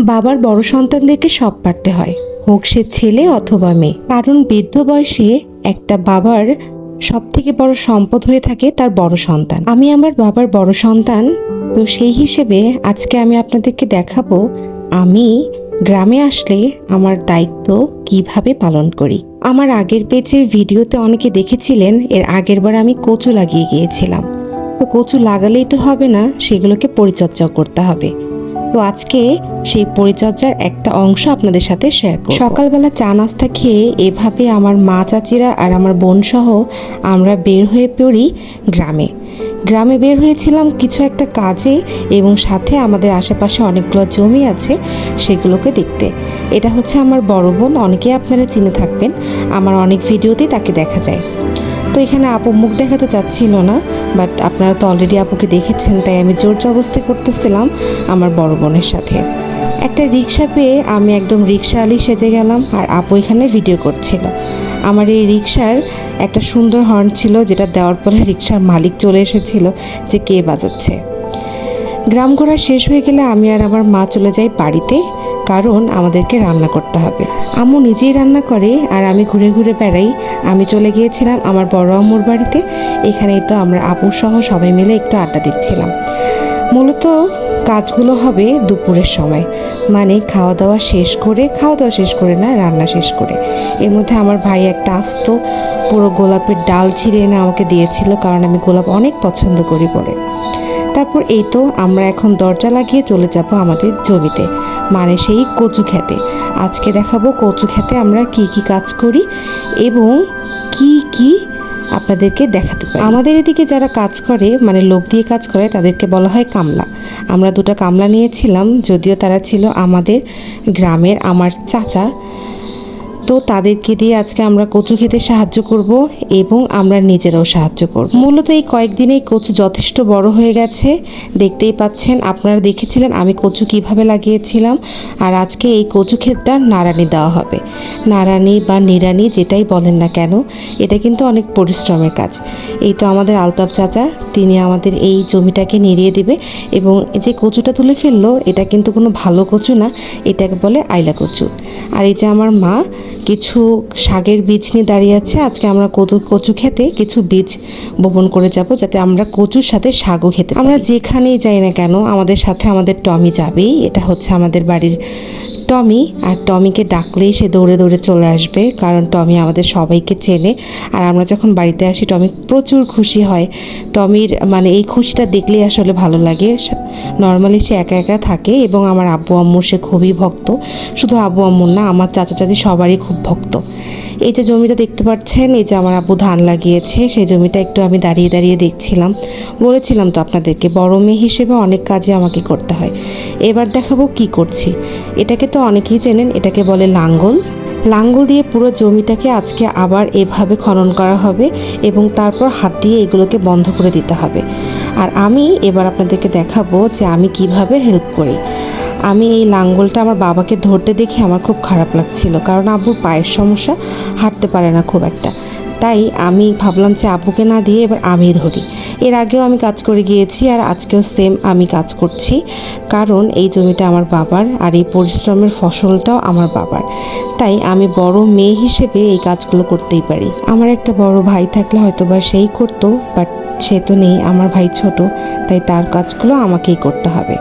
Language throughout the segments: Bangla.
বাবার বড় সন্তানদেরকে সব পারতে হয়, হোক সে ছেলে অথবা মেয়ে। কারণ বৃদ্ধ বয়সে একটা বাবার সব থেকে বড় সম্পদ হয়ে থাকে তার বড় সন্তান। আমি আমার বাবার বড় সন্তান, তো সেই হিসেবে আজকে আমি আপনাদেরকে দেখাবো, আমি গ্রামে আসলে আমার দায়িত্ব কীভাবে পালন করি। আমার আগের পেজের ভিডিওতে অনেকে দেখেছিলেন, এর আগের বার আমি কচু লাগিয়ে গিয়েছিলাম। তো কচু লাগালেই তো হবে না, সেগুলোকে পরিচর্যা করতে হবে। তো আজকে সেই পরিচর্যার একটা অংশ আপনাদের সাথে শেয়ার করব। সকালবেলা চা নাস্তা খেয়ে এভাবে আমার মা চাচিরা আর আমার বোন সহ আমরা বের হয়ে পড়ি গ্রামে। গ্রামে বের হয়েছিলাম কিছু একটা কাজে এবং সাথে আমাদের আশেপাশে অনেকগুলো জমি আছে সেগুলোকে দেখতে। এটা হচ্ছে আমার বড় বোন, অনেকেই আপনারা চিনে থাকবেন। আমার অনেক ভিডিওতেই তাকে দেখা যায়। তো এখানে আপু মুখ দেখাতে চাচ্ছিল না বাট আপনারা তো অলরেডি আপুকে দেখেছেন, তাই আমি জোর জবস্তি করতেছিলাম আমার বড় বোনের সাথে। একটা রিক্সা পেয়ে আমি একদম রিক্সা রিক্সাওয়ালি সেজে গেলাম আর আপু এখানে ভিডিও করছিল। আমার এই রিক্সার একটা সুন্দর হর্ন ছিল, যেটা দেওয়ার পরে রিক্সার মালিক চলে এসেছিল যে কে বাজাচ্ছে। গ্রাম ঘোরা শেষ হয়ে গেলে আমি আর আমার মা চলে যাই বাড়িতে। কারণ আমাদেরকে রান্না করতে হবে। আম্মু নিজেই রান্না করে আর আমি ঘুরে ঘুরে বেড়াই। আমি চলে গিয়েছিলাম আমার বড় আম্মুর বাড়িতে। এখানেই তো আমরা আপু সহ সবাই মিলে একটু আড্ডা দিচ্ছিলাম। মূলত কাজগুলো হবে দুপুরের সময়। মানে খাওয়া দাওয়া শেষ করে, খাওয়া দাওয়া শেষ করে না, রান্না শেষ করে। এর মধ্যে আমার ভাই একটা আস্ত পুরো গোলাপের ডাল ছিঁড়ে এনে আমাকে দিয়েছিল কারণ আমি গোলাপ অনেক পছন্দ করি বলে। তারপর এই তো আমরা এখন দরজা লাগিয়ে চলে যাব আমাদের জমিতে। মানে সেই কচু খেতে। আজকে দেখাবো কচু খেতে আমরা কি কি কাজ করি এবং কি কি আপনাদেরকে দেখাতে পারি। আমাদের এদিকে যারা কাজ করে মানে লোক দিয়ে কাজ করে, তাদেরকে বলা হয় কামলা। আমরা দুটো কামলা নিয়েছিলাম, যদিও তারা ছিল আমাদের গ্রামের আমার চাচা। তো তাদেরকে দিয়ে আজকে আমরা কচু খেতে সাহায্য করব এবং আমরা নিজেরাও সাহায্য করব। মূলত এই কয়েকদিনেই কচু যথেষ্ট বড় হয়ে গেছে। দেখতেই পাচ্ছেন, আপনারা দেখেছিলেন আমি কচু কীভাবে লাগিয়েছিলাম। আর আজকে এই কচু ক্ষেতটা নাড়ানি দেওয়া হবে। নাড়ানি বা নিড়ানি যেটাই বলেন না কেন, এটা কিন্তু অনেক পরিশ্রমের কাজ। এই তো আমাদের আলতাপ চাচা, তিনি আমাদের এই জমিটাকে নিড়িয়ে দেবে এবং যে কচুটা তুলে ফেলল, এটা কিন্তু কোনো ভালো কচু না, এটাকে বলে আইলা কচু। আর এই যে আমার মা কিছু শাকের বীজ নিয়ে দাঁড়িয়ে আছে। আজকে আমরা কচু কচু খেতে কিছু বীজ বপন করে যাব যাতে আমরা কচুর সাথে শাকও খেতে আমরা যেখানেই যাই না কেন, আমাদের সাথে আমাদের টমি যাবেই। এটা হচ্ছে আমাদের বাড়ির টমি। আর টমিকে ডাকলেই সে দৌড়ে দৌড়ে চলে আসবে, কারণ টমি আমাদের সবাইকে চেনে। আর আমরা যখন বাড়িতে আসি, টমি প্রচুর খুশি হয়। টমির মানে এই খুশিটা দেখলেই আসলে ভালো লাগে। নর্মালি সে একা একা থাকে এবং আমার আব্বু আম্মুর সে খুবই ভক্ত। শুধু আব্বু আম্মুর না, আমার চাচা, চাচি সবারই খুব ভক্ত। এই যে জমিটা দেখতে পাচ্ছেন, এই যে আমার আব্বু ধান লাগিয়েছে, সেই জমিটা একটু আমি দাঁড়িয়ে দাঁড়িয়ে দেখছিলাম। বলেছিলাম তো আপনাদেরকে, বড় মেয়ে হিসেবে অনেক কাজে আমাকে করতে হয়। এবার দেখাবো কি করছি। এটাকে তো অনেকেই চেনেন, এটাকে বলে লাঙ্গল। লাঙ্গল দিয়ে পুরো জমিটাকে আজকে আবার এভাবে খনন করা হবে এবং তারপর হাত দিয়ে এগুলোকে বন্ধ করে দিতে হবে। আর আমি এবার আপনাদেরকে দেখাবো যে আমি কীভাবে হেল্প করি। আমি এই লাঙ্গলটা আমার বাবাকে ধরতে দেখে আমার খুব খারাপ লাগছিল। কারণ আব্বুর পায়ের সমস্যা, হাঁটতে পারে না খুব একটা। তাই আমি ভাবলাম যে আব্বুকে না দিয়ে এবার আমি ধরি। এর আগেও আমি কাজ করে গিয়েছি আর আজকেও সেম আমি কাজ করছি। কারণ এই জমিটা আমার বাবার আর এই পরিশ্রমের ফসলটাও আমার বাবার। তাই আমি বড় মেয়ে হিসেবে এই কাজগুলো করতেই পারি। আমার একটা বড় ভাই থাকলে হয়তো বা সেই করতো, বাট সে তো নেই, আমার ভাই ছোট, তাই তার কাজগুলো আমাকেই করতে হবে।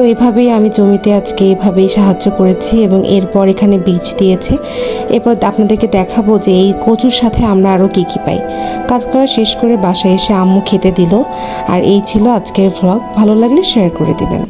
তো এভাবেই আমি জমিতে আজকে এভাবেই সাহায্য করেছি এবং এরপর এখানে বীজ দিয়েছে। এরপর আপনাদেরকে দেখাবো যে এই কচুর সাথে আমরা আরও কী কী পাই। কাজ করা শেষ করে বাসায় এসে আম্মু খেতে দিল। আর এই ছিল আজকের ভ্লগ ভালো লাগলে শেয়ার করে দিবেন।